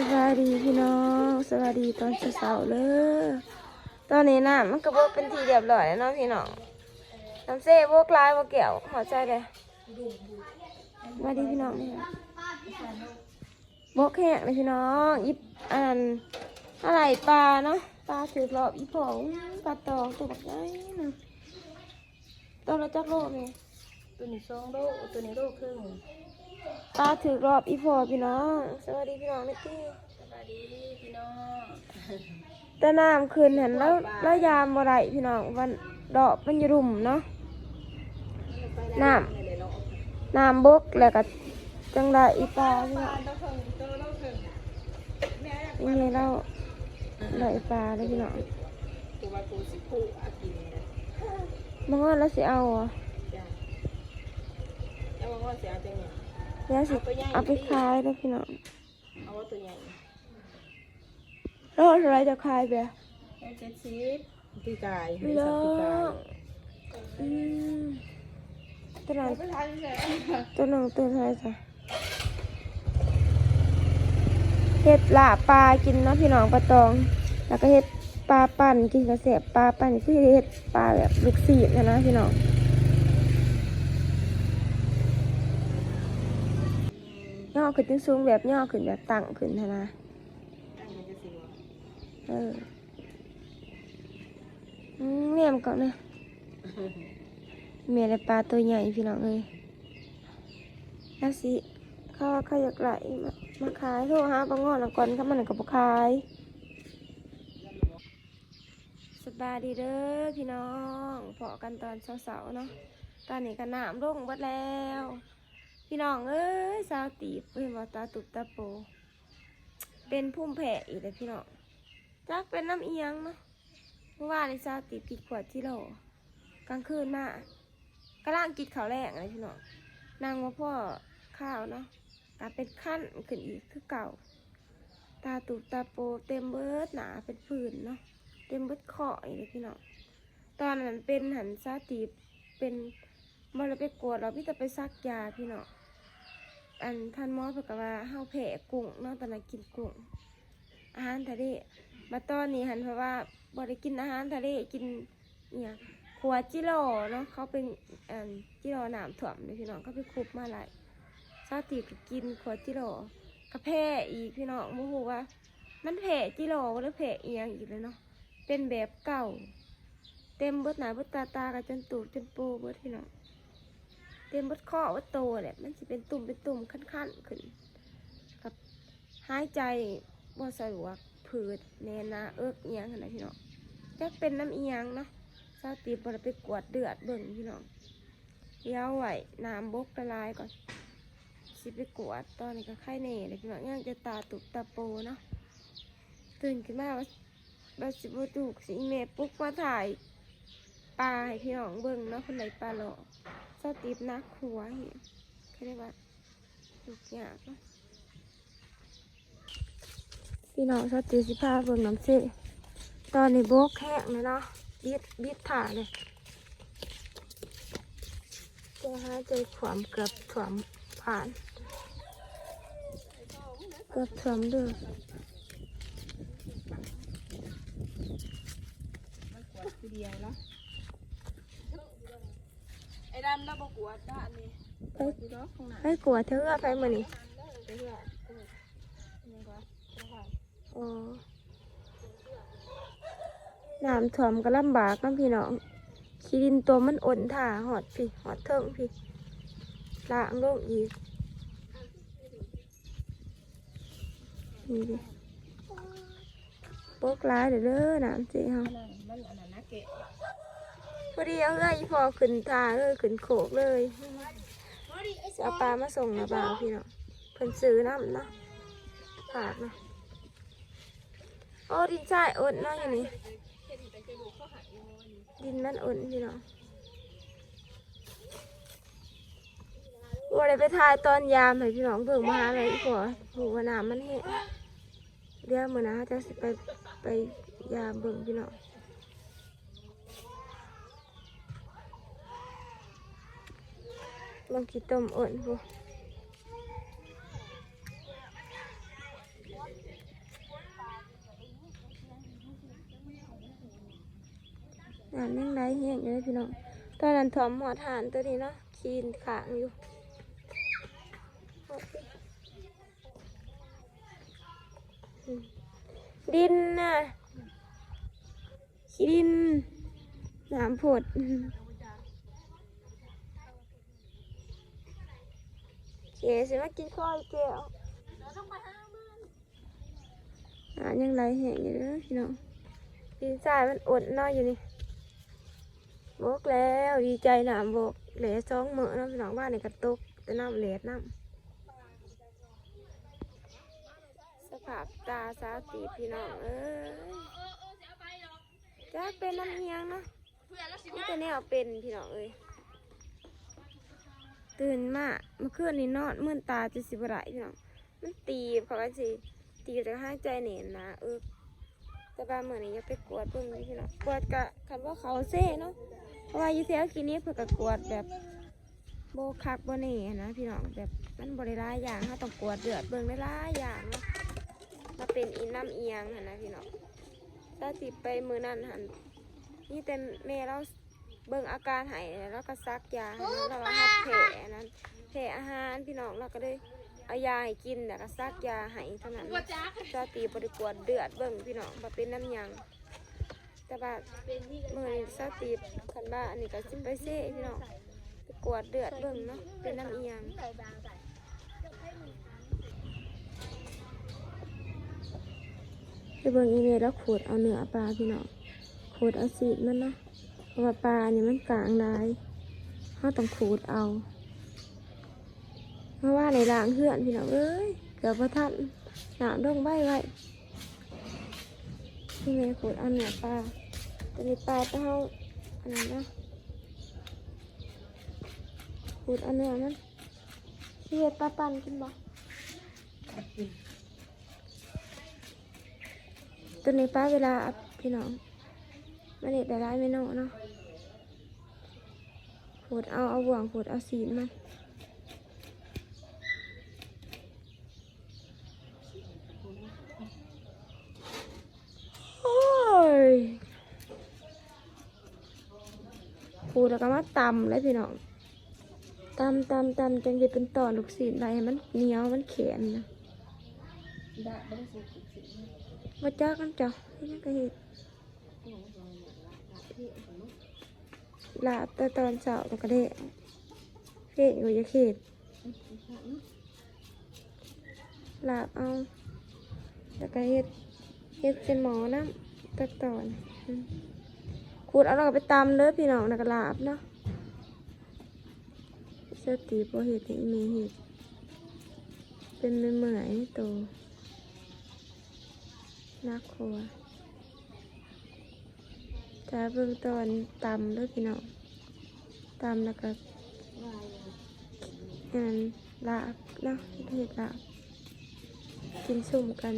สวัสดีพี่น้องสวัสดีตอนเช้าๆเลยตอนนี้น้ำมันก็บกเป็นทีเรียบร้อยแล้วเนาะพี่น้องน้ำเซ่บกลายบกเกี่ยวหัวใจเลยสวัสดีพี่น้องนี่ค่ะบกแห้งเลยพี่น้องยิบอันอะไรปลาเนาะปลาถือรอบอีผงปลาตองตัวแบบนี้นะตัวละจักโลนี่ตัวนี้สองโลตัวนี้โลครึ่ง ปลาถือรอบอีพอพี่น้องสวัสดีพี่น้องนิกกี้สวัสดีพี่น้องแต่น้ำคืนเห็นแล้วแล้วยามบ่ไรพี่น้องวันดอกมันอยู่รุมเนาะน้ำน้ำบกแล้วก็จังได้อีปลาพี่น้องนี่ไงเราได้อีปลาเลยพี่น้องตัวว่าตัวสิคู่อากินเลยบางวันเราสิเอาอะจ้ะแล้วว่าเสียจังเนี่ย แล้วสิเอาไปขายเลยพี่น้องเอาว่าตัวใหญ่แล้วอะไรจะขายไปแค่เจ็ดสิบปีกายพี่น้องอืมตัวนั้นไปทานเลยตัวหนึ่งตัวไทยจ้ะเห็ดหลาปลากินเนาะพี่น้องปลาตอง แล้วก็เห็ดปลาปั่นกินกระเสบปลาปั่นคือเห็ดปลาแบบลูกศีดนะนะพี่น้อง อขึ้นตึงสูงแบบย่อขึ้นแบบตั้งขึ้นนะนะตั้งยังจะสิวะเอออืมเมียมก่อนนะเมียอะไรปลาตัวใหญ่พี่น้องเลยแล้วสิเขาว่าเขาอยากไหลมามาขายโทรหาบางงอนก่อนเขามันกับขายสบายดีเด้อพี่น้องพอกันตอนเสาร์ๆเนาะตอนนี้ก็น้ำลงหมดแล้ว พี่น้องเอ้ยสาวตีบเอ้ยมาตาตุบตาโป เป็นพุ่มแผ่อีกเลยพี่น้องจักเป็นน้ำเอียงเนาะเมื่อวานในสาวตีบกินขวดที่โหลกลางคืนมากำลังกินข้าวแรกเลยพี่น้องนางว่าพ่อข้าวเนาะตายเป็นขั้นขึ้นอีกคือเก่า ตาตูบตาโปเต็มเบิดหนาเป็นผื่นเนาะเต็มเบิดข้ออีกเลยพี่น้องตอนนั้นเป็นหันซาตีบเป็นมรไปกวดเราพี่จะไปซักยาพี่น้อง อันท่านหมอบอกว่าเฮาแผลกุ้งเนาะตอนนั้นกินกุ้งอาหารทะเลมาตอนนี้หันเพราะว่าบ่ได้กินอาหารทะเลกินเนี่ยขวดจิโร่เนาะเขาเป็นอันจิโร่น้ำถ่วมเลยพี่น้องก็ไปคุบมาหลายซาติกินขวดจิโร่กระแพ้อีกพี่น้องโมโหว่า มันแผลจิโร่หรือแผลเอียงอีกเลยเนาะเป็นแบบเก่า เต็มเบิดหนาเบิดตาตากันจนตูดจนปูเบิดพี่น้อง เต็มเบิดข้อเบิดโตแหละมันจะเป็นตุ่มเป็นตุ่มขั้นๆขึ้นกับหายใจบ่สะดวกผืดแนนนาเอิกเอียงขนาดพี่น้องจักเป็นน้ำเอียงเนาะซาติบ่ได้ไปกวดเดือดเบิ่งพี่น้องเดี๋ยวไว้น้ำบกละลายก่อนสิไปกวดตอนนี้ก็ไข้เน่เลยพี่น้องยังจะตาตุบตาโปเนาะตื่นขึ้นมาว่าว่าสิบถูกสิเมปุ๊กมาถ่ายปลาให้พี่น้องเบิ่งเนาะคนไหนปลาหล่อ สติปนักหัวเหี้ยเขาเรียกว่าถูกยากเนาะพี่น้องสติสิพาเบิ่งน้ำเสตอนนี้โบกแห้งเลยเนาะบิดบิดถ่าเลยจะหายใจขวามเกือบขวามผ่าน เกือบถ่วมเด้อดเดียวแล้ว ดำแล้วบกวดด้านนี้ไปดูดอกข้างหน้าไปกลัวเธอไปมือนี่ไปเรื่อยเออยังไปหาอ๋อน้ำถ่วมก็ลำบากน้ำพี่น้องขี้ดินตัวมันอ่นถ่าหอดพี่หอดเทิงพี่ล้างลงอีกนี่ดิโป๊กร้ายเด้อเด้อน้ำสิเฮานั่นมันอันนั้นนะเกะ พอดีเอาเอ้ยพอขึ้นทาเลยขึ้นโขกเลยเอาปลามาส่งนะบ่าวพี่เน้องเพิ่นซื้อน้ำเนาะฝากเนาะโอ้ดินทรายอ่นเนาะอยู่นี่ดินมันอ่นพี่เน้องว่าได้ไปทายตอนยามให้พี่น้องเบิ่งมาหาอะไรอีกหัวหูว่าน้ำมันเห็นเดี๋ยวมื้อนะจะสิไปไปยามเบิ่งพี่น้อง บางทีต้มอ่อนพวกน้ำยังไรลแห้งยู่เลยพี่น้อง ตอนนั้นถอมหมอดหานตัวนี้เนาะคีนขางอยู่ดินน่ะขี้ดินน้ำผด ก๋สิมากินข้าวเจียวอ่ายังไหลแห้งอยู่เลยพี่น้องดินทรายมันอดน้อยอยู่นี่โบกแล้วดีใจหนามโบกเหลือสองเมื่อน้ำพี่น้องบ้านในกระตุกแต่น้ำเหลือน้ำสภาพตาสาวตีพี่น้องเอ้ยจะเป็นน้ำเฮียงนะนี่แต่แนวเป็นพี่น้องเอ้ย ตื่นมาเมื่อคืนนี้นอนมื่นตาจะสิบไรพี่น้องมันตีบเขาก็สิตีบแต่ห้างใจเหน็นนะเออแต่บางเหมือนนี้จะไปกวดเบิ่งนี่พี่น้องกวดกะคันว่าเขาเซ่เนาะเพราะว่าอยู่แถวคลินิกเพื่อกกวดแบบโบคักโบเน่นะพี่น้องแบบมันบริร้ายอย่างถ้าต้องกวดเดือดเบิ่งได้หลายอย่างเนาะมาเป็นอีน้ำเอียงนะพี่น้องถ้าติดไปมือนั่นหันนี่แต่แม่เรา เบิ่งอาการใหายแล้วก็ซักยาให้เราแล้วก็หักแผลนั้นแผลอาหารพี่น้องเราก็เลยเอายาให้กินแล้วก็ซักยาให้เท่านั้นชาตีบริกวดเดือดเบิ่งพี่น้องมาเป็นน้ำหยังแต่ว่าเมื่อนี้ชาตีคันบ้าอันนี้ก็ซิมไปเซ่พี่น้องไปกวดเดือดเบิ่งเนาะเป็นน้ำเอียงไปเบิ่งอีเมลแล้วขูดเอาเนื้อปลาพี่น้องขูดเอาสีมันเนาะเพราะ ว่าปลาเนี่ยมันกลางลายเขาต้องขูดเอาเพราะว่าในล้างเหื่อนพี่น้องเอ้ยเกือบพอทันหนามดงใบไว้ที่แม่ขูดเอาเนื้อปลาตัวนี้ปลาต้าอันนั้นนะขูดเอาเนื้อมันเสียปลาปั่นกินบ่ตัวนี้ปลาเวลาพี่น้องมันเด็ดได้ร้ายเมนูเนาะ ขูดเอาเอาบ่วงขูดเอาสีนมันโอ้ยปูแล้วก็มาตำเลยพี่น้องตำตำตำจังจะเป็นตอนลูกศิษย์อะไรมันเหนียวมันแข็งนะได้ไม่ได้สิสิสิว่าจ้ากันจ้ะที่นั่นก็เห็ด ลาบแต่ตอนเช้าแล้วก็ได้เห็ดอยู่จะเห็ดลาบเอาแล้วก็เห็ดเห็ดเป็นหมอน้ำตัดตอนขูดเอาเราไปตำเลยพี่น้องแล้วก็ลาบเนาะเสื้อตีพอเห็ดให้อีเห็ดเป็นเมื่อยๆโตนักครัว จะเบิ่งตอนตำด้วยพี่น้องตำแล้วก็อันนั้นลาบเนาะเห็ดลาบกินสุ่มกัน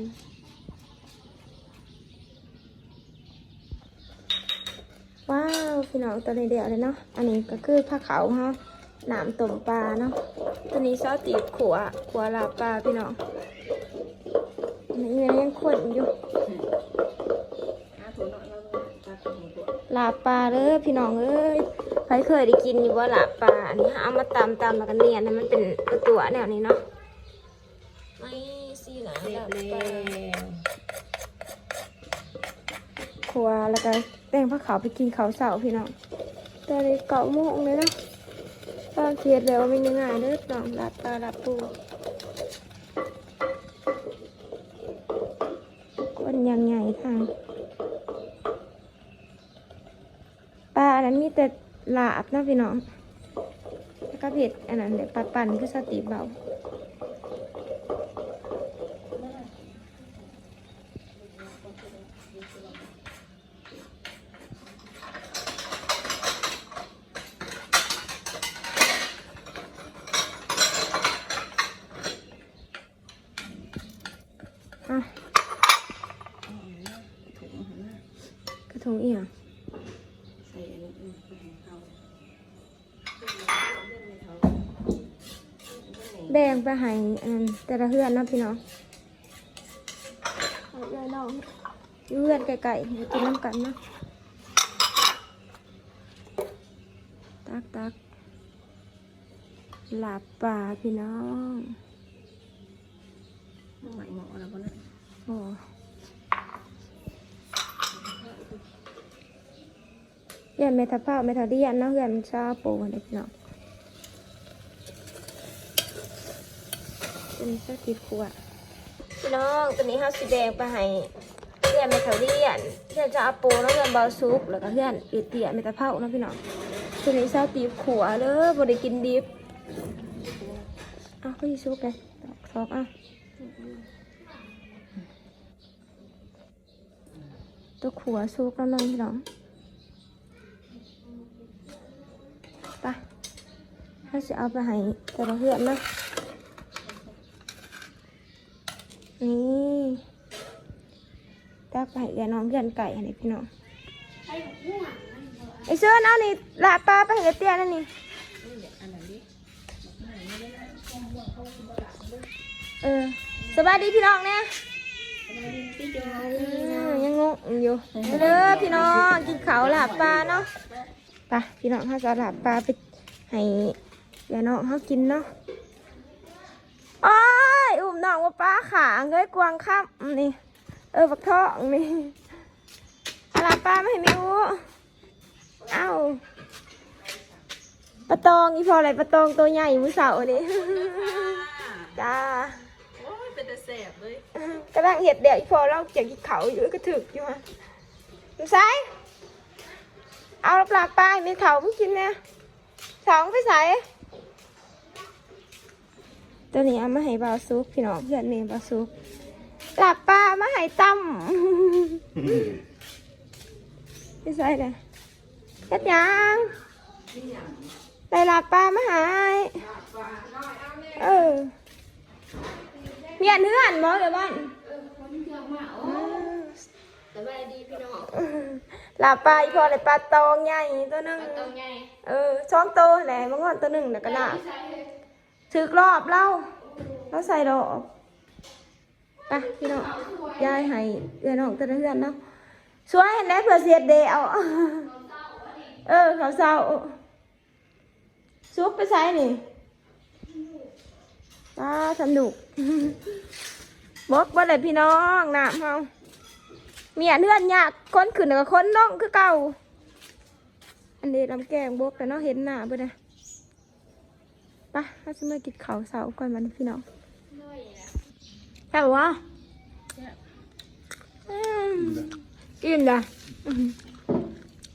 ว้าวพี่น้องตัวนี้เดียวเลยเนาะอันนี้ก็คือผ้าขาวเฮาหนามต้มปลาเนาะตัวนี้ซอสตีบขัวขัวลาบปลาพี่น้องอันนี้ยังข้นอยู่ หาถั่วหน่อยมาเลาถั่วถั่วลาบปลาเด้อพี่น้องเอ้ยใครเคยได้กินอยู่ว่าลาบปลาอันนี้เอามาตำตำแล้วก็เนียนให้มันเป็นตัวแนวนี้เนาะไม่สีหนาลาบแล้ปลาวครัวแล้วก็แต่งผ้าขาวไปกินเขาเสาพี่น้องแต่เลยเกาโมงเลยเนาะตอนเทียดแล้วไม่ง่ายๆเด้อพี่น้องลาบปลาลาบปูคนยังไงทาง ปลาอันนั้นมี แต่ลาบนะพี่น้องแล้วก็เผ็ดอันนั้นเดี๋ยวปั่นคือสติเบาอะถุงหันหน้าก ระทงเอียง ใส่อันนี้อืมเอา แบ่ง ไปให้อันนั้นแต่ละเฮือนเนาะพี่น้องเอาเลยน้องอยู่เฮือนไก่ๆไปกินน้ำกันเนาะตักตักหลับป่าพี่น้องใหม่หมอแล้วคนนั้นโอ้เพื่อนเมทาภาพเมทาเดียนเนาะเพื่อนชาโปกันเลยพี่น้อง เป็นสักสิบขวดพี่น้องตัวนี้ห้าสีแดงไปให้เพื่อนเมทาเดียนเพื่อนจะเอาโปแล้วเพื่อนเบาซุปแล้วก็เพื่อนเอเตียเมทาภาพเนาะพี่น้องตัวนี้ซาตีบขวเลยบ่ได้กินดิบอ้าวก็ยีซุปเลยตอกซอกอะตัวขัวซุกแล้วน้องพี่น้องไปถ้าจะเอาไปให้แต่ละเพื่อนนะ นี่ตักไปแกน้องเพื่อนไก่อันนี้พี่น้องไอ้เสื้อน้านี่ละปลาไปให้เตี้ยนั่นนี่เออสบายดีพี่น้องเนี่ยพี่จอยอืมยังงงอยู่เด้อพี่น้องกินเขาหลาบปลาเนาะไปพี่น้องเขาจะหลาบปลาไปให้ยาน้องเขากินเนาะ โอ้ยอุ้มน้องว่าปลาขาเงยกวางข้ามนี่ เออบักทองนี่เอาหลาบปลาไม่ให้มิวเอ้าปลาตองอีพออะไรปลาตองตัวใหญ่มือเสาร์นี่จ้าโอ้ยเป็นแต่แสบเลยกำลังเห็ดเดี๋ยวอีพอเราเจียกินเขาอยู่ก็ถึกอยู่ฮะดูซ้ายเอาปลาปลาไม่เขาไม่กินเนี่ยสองไปใส่ ตัวนี้เอามาให้บาวซุกพี่น้องเพื่อนเมย์บาวซุกปลาปลามาให้ตั้มไปใส่เลยกัดยังได้ลาปลามาใหายเออเมียนเพื่อนบ่เดี๋ยวบ้านสบายดีพี่น้องลาปลาอีพอเลยปลาตองใหญ่ตัวหนึงตัวใหญ่เออช้องโตวแหละมันก็ตัวหนึ่งแต่ก็น่า ถือกรอบเล่าเราใส่ดอกไปพี่น้องยายให้เอื้อนออกตัวเพื่อนเนาะสวยเห็นได้เผื่อเสียดเดเอาเออเขาเศร้าซุกไปใส่นี่ป้าสนุกบอกว่าอะไรพี่น้องน้ำเฮาเมียเพื่อนยากคนขึ้นกับคนน้องคือเก่าอันนี้ลำแกงบกแต่เนาะเห็นหน้าบ่ได้ไปะถ้าจะมากินข้าวเสาก่อนมันพี่น้องใช่ปะวะอืมอิ่มละอืม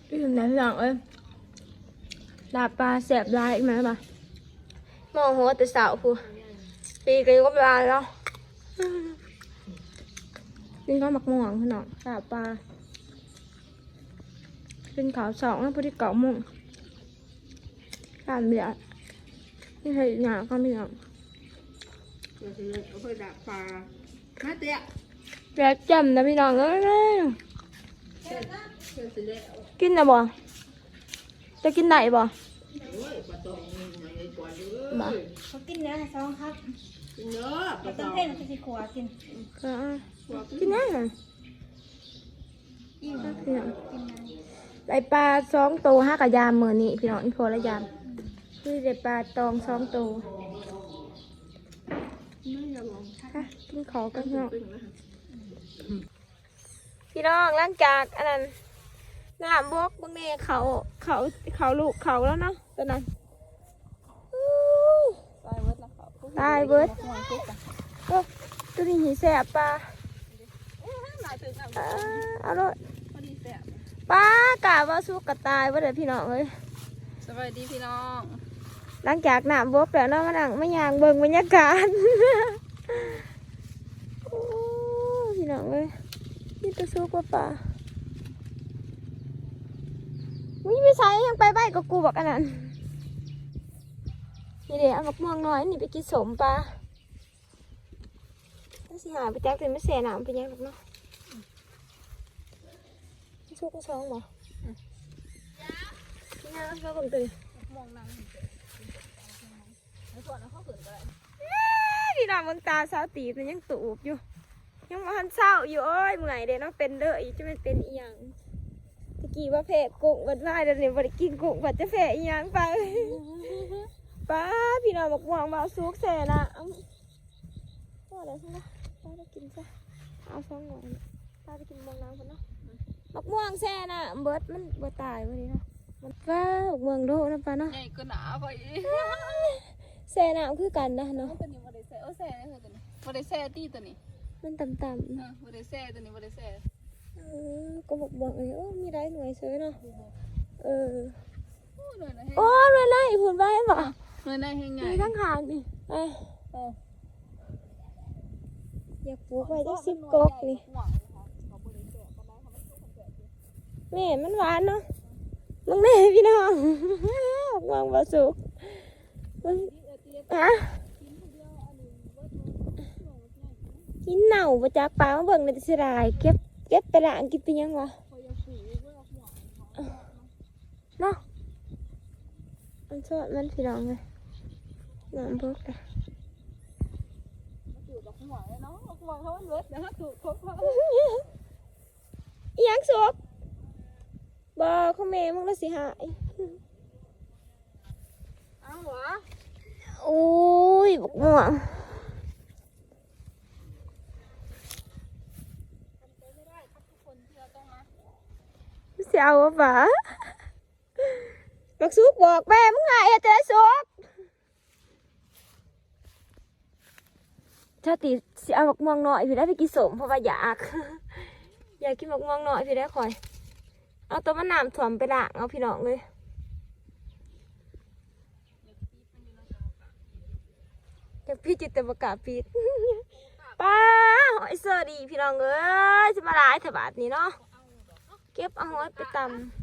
อิ่มละพี่น้องเอ้ยลาบปลาแสบลายอีกไหมปะมองหัวแต่เสาพูปีกเลยก็ลายแล้วอืมนี่ก็หมักม่วงพี่น้องลาบปลาเป็นขาวสองแล้วพอดีเก่าโมงการเบียด นี่ใช่หยาก็ไม่หยาเราจะเอาไปดักปลามาเตะแบกจำนะพี่น้องเอ้ยเชื่อสิเละกินนะบ่จะกินไหนบ่โอ้ยปลาตองนี่ไงกว่าเยอะบ่เขากินเนื้อให้ซองครับกินเยอะปลาตต้อนงเพ่นจะสิขวกินก็เอากินยังไงอิ่มพี่น้องกินน้ไอปลาสองโตวห้ากับยามมือนี่พี่น้องอีโพและยาม คือได้ปลาตองสองโตวไม่ยอมลองค่ะกินขอกันพี่น้องเป็นไหมพี่น้องหลังจากอันนั้นน้ำบกบางเน่เขาเขาเขาลูกเขาแล้วเนาะตอนนั้นอู้ตายเวิร์ดแล้วเขาตายเบิดห่วงทุกข์อะโอ้ตัวนี้หีแสบปลาหลายถึงอะอ่าเอาเลยพอดีแสบปลากะว่าสู้กับตายว่าเดี๋ยวพี่น้องเอ้ยสบายดีพี่น้อง หลังจากน้ำบกแล้วเนาะมานั่งไม่ยางเบิ่งบรรยากาศโอ้พี่น้องเอ้ยนี่ตัวสู้กว่าปลาวิไม่ใช่ยังไปใบกับกูบอกอันนั้นนี่เดี๋ยวเอาบักม่วงน้อยนี่ไปกินสมปลาถ้าสิหาไปแจ๊กเป็นไม่เสียหนามเป็นยังหรอกเนาะสู้กูสองบ่พี่น้าเขาคนตื่นมองนั่งไม่ถอดแล้วเข้าฝืนก็ได้ พี่น้องเมืองตาสาวตีบมันยังตูบอยู่ ยังว่าทันเศร้าอยู่เอ้ยเมื่อยเด้เนาะเป็นเด้ออีกจะมันเป็นอีหยังตะกี้ว่าแพ้กุ้งวันพายเดี๋ยวนี้บ่ได้กินกุ้งผัดจะแพ้อีหยังไปป้าพี่น้องบอกม่วงมาเอาซุกแซ่ละเอาก็อะไรซะนะป้าได้กินซะเอาสองหน่อยป้าได้กินมองน้ำคนเนาะมะม่วงแซ่น่ะเบิดมันบ่ตายวันนี้เนาะมันป้ามะม่วงโดนะป้าเนาะใหญ่ก็หนาไปอีก แซ่น้ำคือกันนะเนาะตัวนี้บ่ได้แซ่โอ้แซ่เลยตัวนี้บ่ได้แซ่ตีตัวนี้ มันต่ำเออบ่ได้แซ่ตัวนี้บ่ได้แซ่ๆเออก็บอกบอกเลยโอ้มีได้หน่วยสวยเนาะเออโอ้หน่อยนะเฮ้ยโอ้หน่วยไล่พูนไปบ่หน่อยนะเฮ้ยไงมีทั้งหางนี่เอ้ยเอออยากปลูกไว้จักสิบกกนี่แม่มันหวานเนาะมึงแน่พี่น้องวางบาสุกมึง ฮะกินเน่าประจักปลามาเบิ่งในอยจะเสียดายเก็บเก็บไปละอังกินไปยังวะเนาะมันชดมันพี่น้องเลยน้ำพวกเลยอยู่กับหัวเลยเนาะหัวเขามันเบิดนะถูกครบเขาอีหยังสุกบอเขาแม่มึงละสิหายอ้าวหวะ โอ้ยบกม่วงเสียวป่ะบักสุกบอกแม่มึงหายเจ้าสุกชาติสิเอาบักม่วงหน่อยพี่ได้ไปกินสมเพราะว่าอยากอยากกินบักม่วงหน่อยพี่ได้คอย เอาตัวมะนาวถ่วมไปล้างเอาพี่น้องเลย จากพี่จิตตประกาปิดป้าหอยเสอดีพี่น้องเอ้ยจะมาหลายถบาทนี้เนาะเก็บเอาหอยไปตำ